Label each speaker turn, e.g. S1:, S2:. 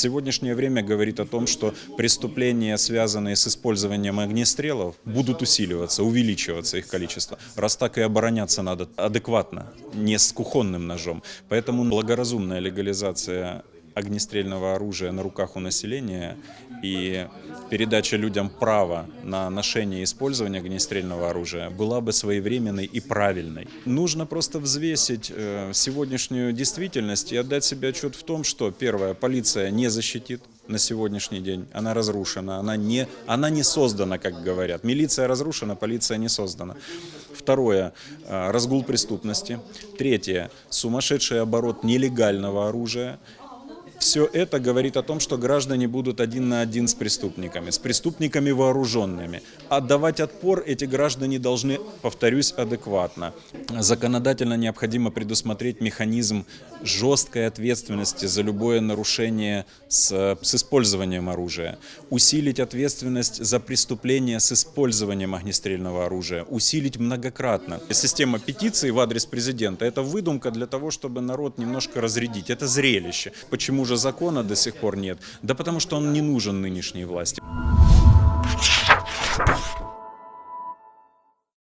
S1: Сегодняшнее время говорит о том, что преступления, связанные с использованием огнестрелов, будут усиливаться, увеличиваться их количество. Раз так и обороняться надо адекватно, не с кухонным ножом. Поэтому благоразумная легализация огнестрельного оружия на руках у населения и передача людям права на ношение и использование огнестрельного оружия была бы своевременной и правильной. Нужно просто взвесить э, сегодняшнюю действительность и отдать себе отчет в том, что, первое, полиция не защитит на сегодняшний день, она разрушена, она не, она не создана, как говорят. Милиция разрушена, полиция не создана. Второе, э, разгул преступности. Третье, сумасшедший оборот нелегального оружия. Все это говорит о том, что граждане будут один на один с преступниками, с преступниками вооруженными. Отдавать отпор эти граждане должны, повторюсь, адекватно. Законодательно необходимо предусмотреть механизм жесткой ответственности за любое нарушение с, с использованием оружия. Усилить ответственность за преступления с использованием огнестрельного оружия. Усилить многократно. Система петиций в адрес президента – это выдумка для того, чтобы народ немножко разрядить. Это зрелище. Почему же уже закона до сих пор нет? Да потому что он не нужен нынешней власти.